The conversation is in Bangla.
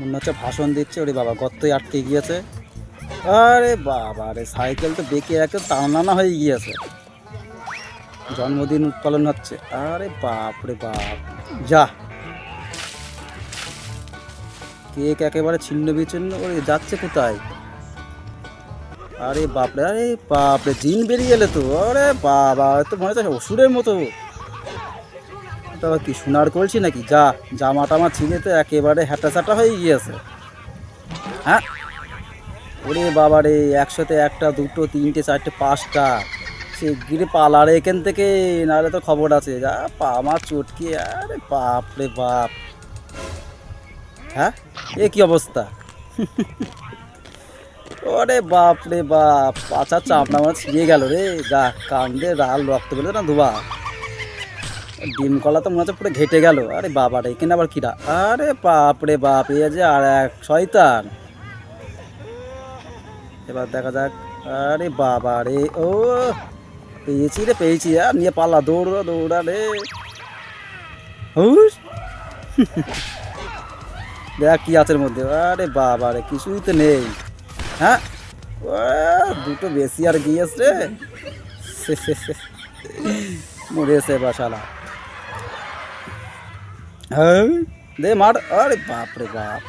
মনে হচ্ছে ভাষণ দিচ্ছে, ওরে বাবা, গর্তই আটকে গিয়েছে। আরে বাবা রে সাইকেল তো বেঁকে একদম টানানা হয়ে গিয়েছে। জন্মদিন উৎপাদন হচ্ছে। আরে বাপ রে বাপ। যা। কেক একেবারে ছিন্ন বিচ্ছিন্ন করে যাচ্ছে কোথায়? আরে বাপরে আরে বাপরে জিন বেরিয়ে এলে তো। আরে বাবা তো মনে হচ্ছে ওষুধের মতো। এটা কি সোনার করছি নাকি? যা জামা টামা ছিঁড়ে তো একেবারে হ্যাটা স্যাটা হয়ে গিয়েছে। হ্যাঁ? ওরে বাবা রে একসাথে একটা, দুটো, তিনটে, চারটে, পাঁচটা। সে গিরে পালারে এখান থেকে, নাহলে তো খবর আছে। যা পা আমার চটকি, আরে বাপ রে বাপ। হ্যাঁ? এ কি অবস্থা? ওরে বাপ রে বাপ, পাছা চাপনা আমার ছিঁড়ে গেল রে। যা কান্দে, রাল, রক্ত বেরোতো না ধোয়া। ডিম কলা তো মনে হচ্ছে পুরো ঘেটে গেল। আরে বাবা রে এখানে আবার কিরা? আরে বাপ রে বাপ, এ যে আর এক শয়তান। এবার দেখা যাক। আরে বাবা রে ও, পেয়েছি রে, পেয়েছি। আর নিয়ে পাল্লা দৌড় দৌড়া রে হুস দেখ কি আছে মধ্যে। আরে বাবা রে কিছুই তো নেই। হ্যাঁ? দুটো বেশি আর গিয়েছে। মরেছে বাসালা হ্যাঁ দে মার আরে বাপ রে বাপ